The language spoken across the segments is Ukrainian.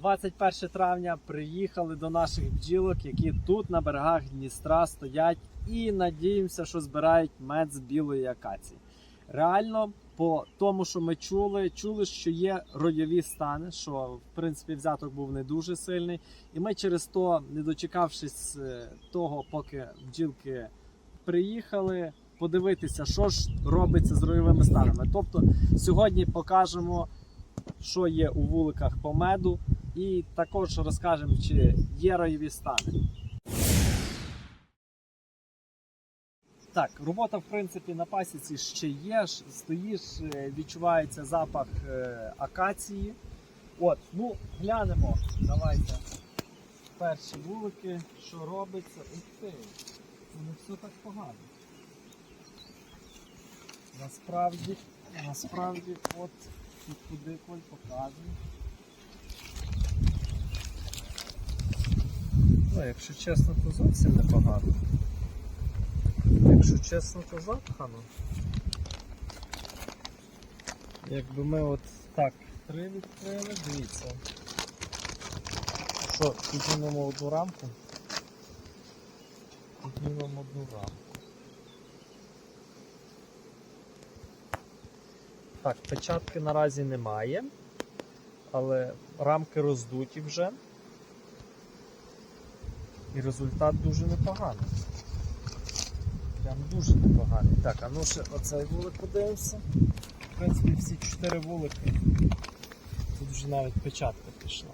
21 травня приїхали до наших бджілок, які тут на берегах Дністра стоять, і надіємося, що збирають мед з білої акації. Реально, по тому, що ми чули, чули, що є ройові стани, що в принципі взяток був не дуже сильний. І ми через то, не дочекавшись е, того, поки бджілки приїхали, подивитися, що ж робиться з ройовими станами. Тобто сьогодні покажемо, що є у вуликах по меду, і також розкажемо, чи є ройові стани. Так, робота в принципі на пасіці ще є. Стоїш, е, відчувається запах е, акації. От, ну глянемо. Давайте. Перші вулики, що робиться. Ух ти, це не все так погано. Насправді, насправді, от тут куди коль показує. Ну, якщо чесно, то зовсім непогано. Якщо чесно, то запхано. Якби ми от так три відкрили, дивіться. Що, піднімемо одну рамку? Піднімемо одну рамку. Так, печатки наразі немає, але рамки роздуті вже. І результат дуже непоганий. Прям дуже непоганий. Так, а ну ще оцей вулик подивимося. В принципі, всі чотири вулики. Тут вже навіть печатка пішла.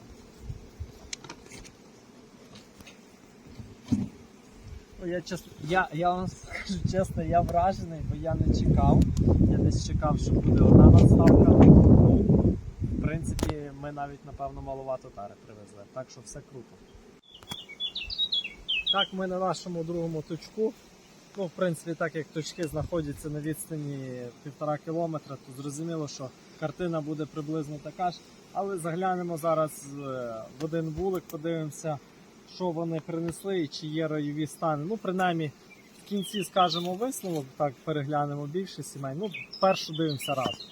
Ну, Я, я, я вам скажу чесно, я вражений, бо я не чекав. Я десь чекав, що буде одна надставка. Ну, в принципі, ми навіть, напевно, маловато тари привезли. Так що все круто. Так, ми на нашому другому точку. Ну, в принципі, так як точки знаходяться на відстані півтора кілометра, то зрозуміло, що картина буде приблизно така ж. Але заглянемо зараз е, в один вулик, подивимося, що вони принесли і чи є ройові стани. Ну, принаймні, в кінці скажемо висновок, так переглянемо більше сімей. Ну, першу дивимося разом.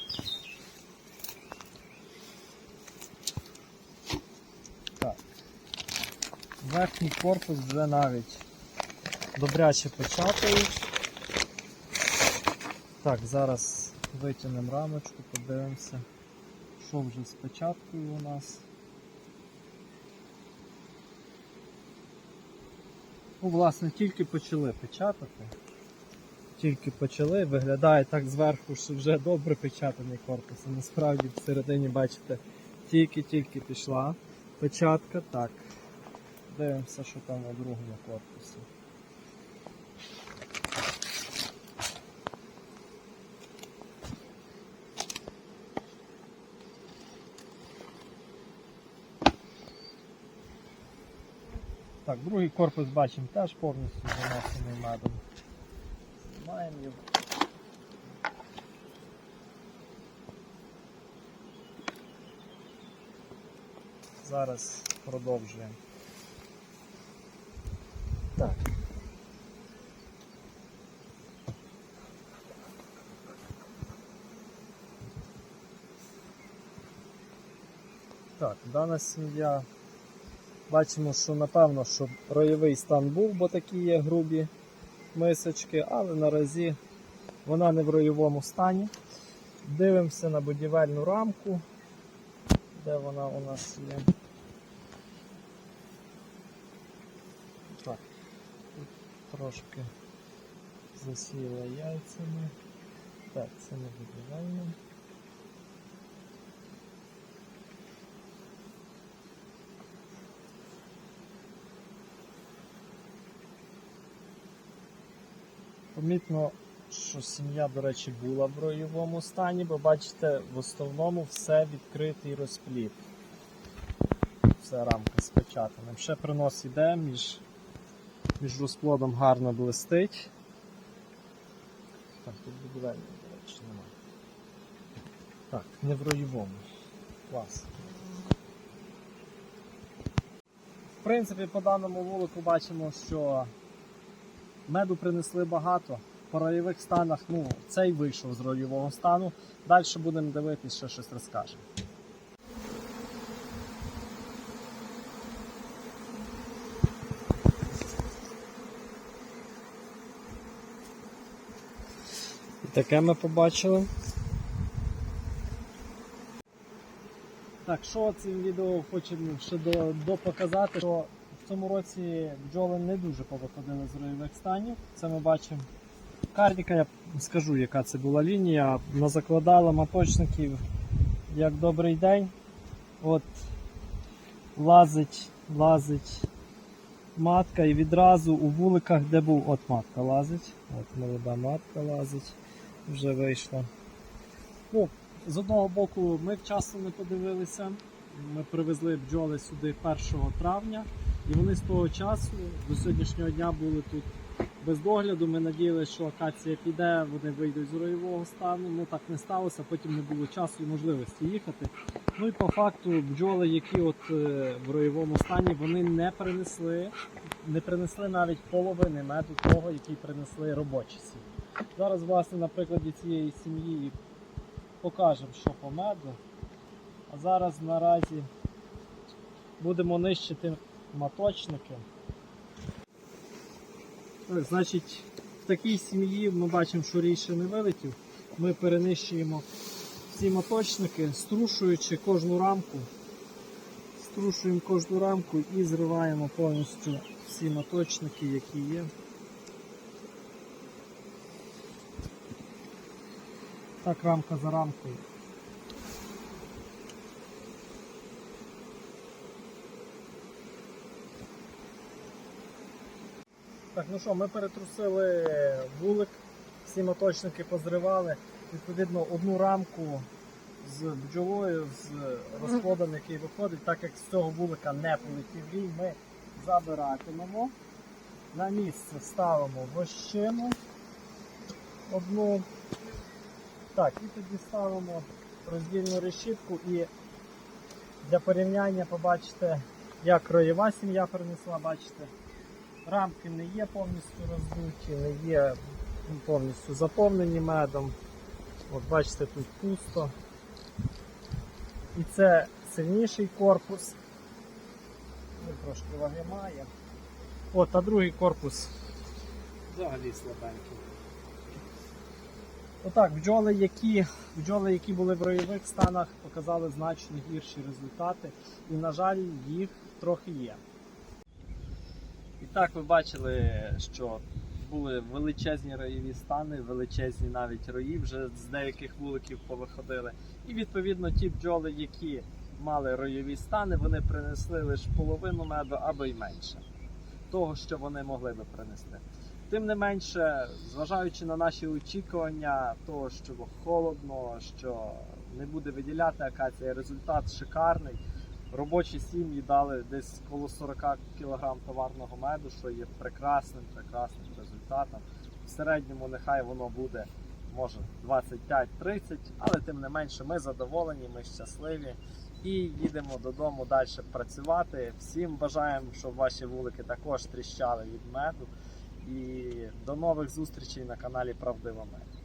Верхній корпус вже навіть добряче початують. Так, зараз витягнемо рамочку, подивимося, що вже з печаткою у нас. Ну, власне, тільки почали печатати. Тільки почали, виглядає так зверху, що вже добре печатаний корпус. А насправді всередині, бачите, тільки-тільки пішла печатка. Так, дивимося, що там у другому корпусі. Так, другий корпус бачимо теж повністю занесений медом. Знімаємо його. Зараз продовжуємо. Дана сім'я Бачимо, що напевно, що роєвий стан був, бо такі є грубі мисочки, але наразі вона не в роєвому стані. Дивимося на будівельну рамку, де вона у нас є. Так, тут трошки засіла яйцями. Так, це не будівельна. Помітно, що сім'я, до речі, була в роєвому стані, бо бачите, в основному все відкритий розпліт. Все рамка з печатаним. Ще принос іде, між, між розплодом гарно блистить. Так, тут будівельний, до речі, немає. Так, не в роєвому. Клас. В принципі, по даному вулику бачимо, що Меду принесли багато. По ройових станах ну, цей вийшов з ройового стану. Далі будемо дивитися, що щось розкаже. Таке ми побачили. Так, що цим відео хочемо ще до показати, що в цьому році бджоли не дуже повиходили з ройових станів. Це ми бачимо. Кардіка, я скажу, яка це була лінія. Назакладала маточників як добрий день. От лазить, лазить матка і відразу у вуликах, де був от матка лазить. От молода матка лазить, вже вийшла. Ну, з одного боку, ми вчасно не подивилися. Ми привезли бджоли сюди 1 травня, і вони з того часу до сьогоднішнього дня були тут без догляду. Ми надіялися, що акація піде, вони вийдуть з роєвого стану. Ну так не сталося, потім не було часу і можливості їхати. Ну і по факту бджоли, які от е, в роєвому стані, вони не принесли, не принесли навіть половини меду того, який принесли робочі сім'ї. Зараз, власне, на прикладі цієї сім'ї покажемо, що по меду. А зараз наразі будемо нищити маточники. Так, значить, в такій сім'ї ми бачимо, що рій ще не вилетів. Ми перенищуємо ці моточники, струшуючи кожну рамку. Струшуємо кожну рамку і зриваємо повністю всі моточники, які є. Так, рамка за рамкою. Так, ну що, ми перетрусили вулик, всі моточники позривали. Відповідно, одну рамку з бджолою, з розплодом, який виходить, так як з цього вулика не полетів рій, ми забиратимемо. На місце ставимо вощину одну. Так, і тоді ставимо роздільну решітку і для порівняння побачите, як роєва сім'я принесла, бачите. Рамки не є повністю роздуті, не є ну, повністю заповнені медом. От бачите, тут пусто. І це сильніший корпус. Він трошки ваги має. От, а другий корпус взагалі слабенький. Отак, бджоли, які, бджоли, які були в ройових станах, показали значно гірші результати. І, на жаль, їх трохи є. І так ви бачили, що були величезні роєві стани, величезні навіть рої, вже з деяких вуликів повиходили. І відповідно ті бджоли, які мали роєві стани, вони принесли лише половину меду або й менше того, що вони могли би принести. Тим не менше, зважаючи на наші очікування, того, що холодно, що не буде виділяти акація, результат шикарний. Робочі сім'ї дали десь коло 40 кг товарного меду, що є прекрасним, прекрасним результатом. В середньому нехай воно буде може 25-30, але тим не менше ми задоволені, ми щасливі і їдемо додому далі працювати. Всім бажаємо, щоб ваші вулики також тріщали від меду. І до нових зустрічей на каналі Правдива Мед.